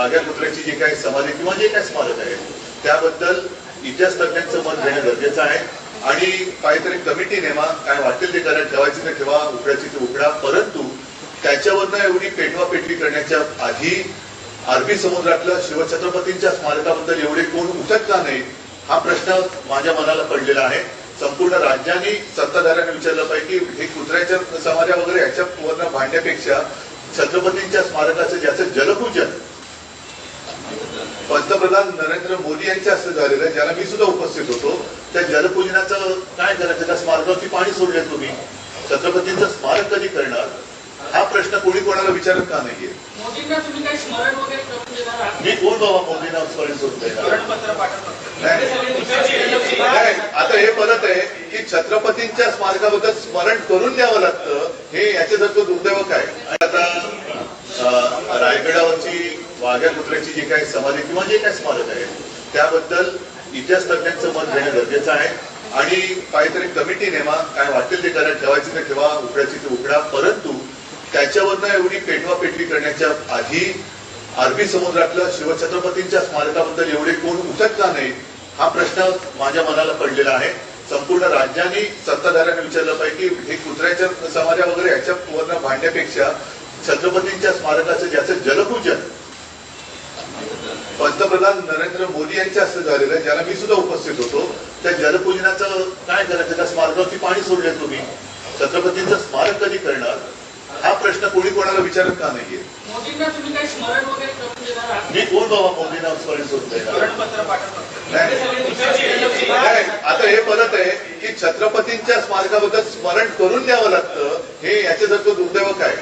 माझ्या पुत्राची जी काही समाधी किंवा जे काही स्मारक आहे त्याबद्दल इतिहास तज्ञांचं मत घेणं गरजेचं आहे. आणि काहीतरी कमिटी नेमा काय वाटेल ते करा ठेवायची ते ठेवा उकडायची ते उकडा. परंतु त्याच्यावरनं एवढी पेटवापेटवी करण्याच्या आधी अरबी समुद्रातल्या शिवछत्रपतींच्या स्मारकाबद्दल एवढे कोण उठत का नाही हा प्रश्न माझ्या मनाला पडलेला आहे. संपूर्ण राज्यांनी सत्ताधाऱ्यांना विचारलं पाहिजे की हे कुत्र्याच्या समाऱ्या वगैरे याच्या भांडण्यापेक्षा छत्रपतींच्या स्मारकाचं ज्याचं जलपूजन पंतप्रधान नरेंद्र मोदी यांच्या हस्ते झालेलं आहे ज्याला मी सुद्धा उपस्थित होतो. त्या जलपूजनाचं काय करायचं त्या स्मारकावरती पाणी सोडले तुम्ही छत्रपतींचं स्मारक कधी करणार? हा प्रश्न कोणी कोणाला विचारत का नाहीये? मी कोण बाबा मोदींना स्मरण. नाही, आता हे परत आहे की छत्रपतींच्या स्मारकाबद्दल स्मरण करून द्यावं लागतं. हे याच्यासारखं दुर्दैव काय आता वाघ्या जी काही समाधी किंवा जे काही स्मारक आहे त्याबद्दल इतिहास तज्ञांचं मत घेणं गरजेचं आहे. आणि काहीतरी कमिटी नेमा काय वाटेल ते करा ठेवायची ते ठेवा उकडायची ते उकडा परंतु त्याच्यावरनं एवढी पेटवापेटवी करण्याच्या आधी अरबी समुद्रातल्या शिवछत्रपतींच्या स्मारकाबद्दल एवढे कोण उठत का नाही हा प्रश्न माझ्या मनाला पडलेला आहे. संपूर्ण राज्यांनी सत्ताधाऱ्यांना विचारलं पाहिजे की हे कुत्र्याच्या समाजा वगैरे याच्यावरनं भांडण्यापेक्षा छत्रपतींच्या स्मारकाचं ज्याचं जलपूजन पंतप्रधान नरेंद्र मोदी यांच्या हस्ते झालेलं आहे ज्याला मी सुद्धा उपस्थित होतो. त्या जलपूजनाचं काय करायचं त्या स्मारकावरती पाणी सोडले तुम्ही छत्रपतींचं स्मारक कधी करणार? हा प्रश्न कोणी कोणाला विचारत का नाहीये? मी कोण बाबा मोदींना स्मरण. नाही, आता हे परत आहे की छत्रपतींच्या स्मारकाबद्दल स्मरण करून द्यावं लागतं हे याच्यासारखं दुर्दैव काय